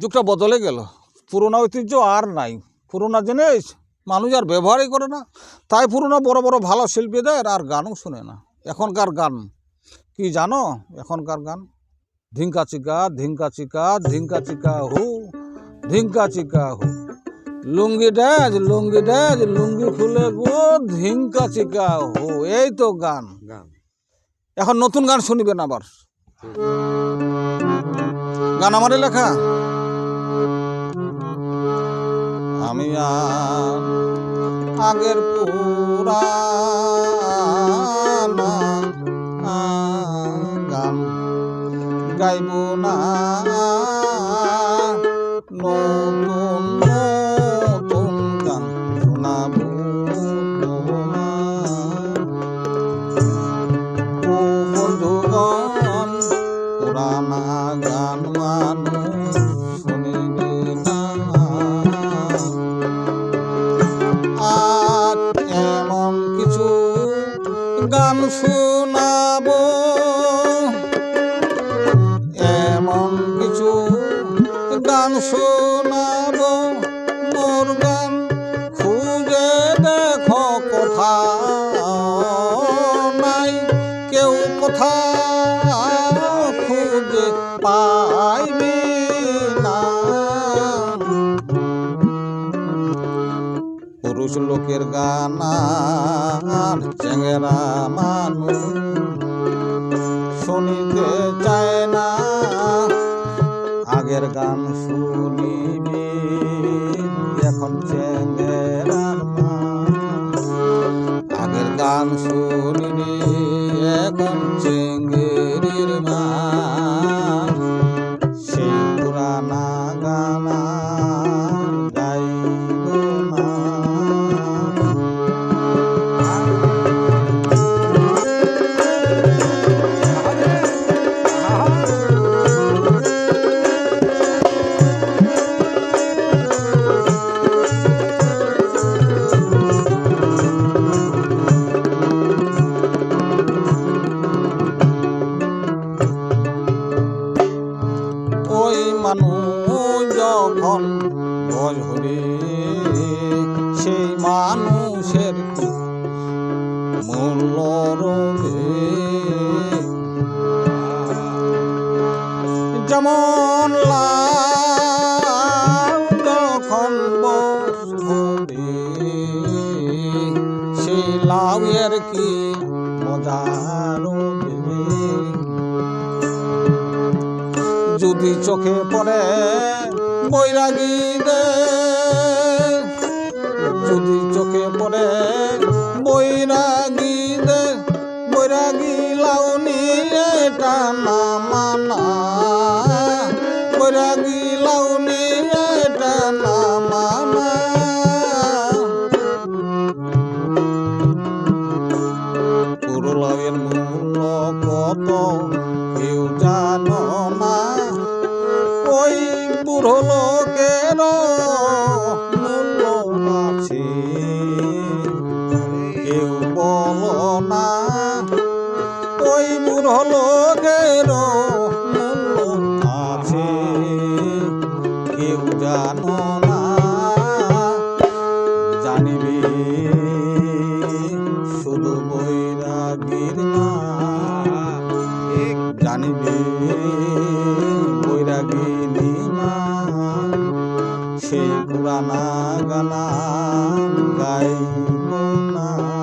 যুগটা বদলে গেল। পুরোনো ঐতিহ্য আর নাই। পুরোনো জিনিস মানুষ আর ব্যবহারই করে না। তাই পুরোনো বড় বড় ভালো শিল্পীদের আর গানও শুনে না। এখনকার গান কি জানো? এখনকার গান ধিঙ্কা চিকা ধিঙ্কা চিকা ধিঙ্কা চিকা হু ধিঙ্কা চিকা হু। লুঙ্গি ড্যাজ লুঙ্গি ড্যাজ লুঙ্গি খুলে গো ধিঙ্কা চিকা হু। এই তো গান। গান। এখন নতুন গান শুনবেন আবার। গান আমারই লেখা? আমি আগের পুরানা গান গাইব না। নতুন নতুন গান শোনাবো বন্ধুগণ পুরানা গান মানুষ গান শোনাব। এমন কিছু গান শোনাবো। পুরুষ লোকের গান চেঙ্গেরা মানুষ শুনিতে চায় না। আগের গান শুনিবি, এখন চেঙ্গেরা আগের গান শুনিবি ভয় হবে সেই মানুষের কি মূল্য রবে যেমন যখন হবে সেই লাউয়ের কি যদি চোখে পড়ে বৈরাগী দে যদি চোখে পড়ে বৈরাগী দে বৈরাগী লাউনি জানো না জানিবে শুধু বৈরাগীর মা। জানিবে বৈরাগিনী মা। সেই পুরানা গানা গাইব না।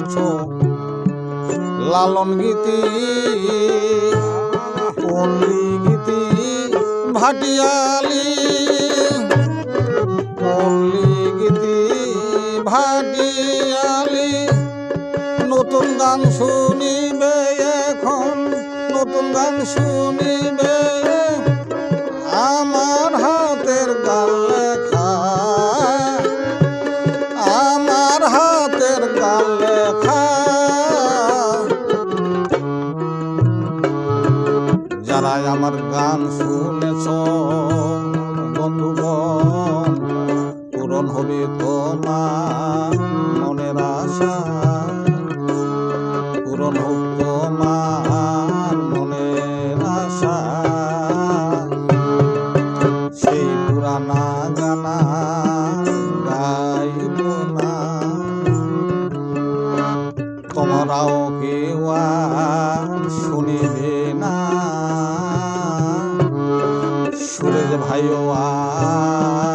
শুনিয়াছ লালন গীতি পল্লি গীতি ভাটিয়ালি। পল্লি গীতি ভাটিয়ালি। নতুন গান শুনিবে যারা আমার গান শুনেছ। বন্ধুগণ, পূরণ হবে তোমার মনের আশা। পূরণ হোক তোমার মনের আশা। সেই পুরানা গানা গাইব না। তোমরাও সুরজ ভাইয়া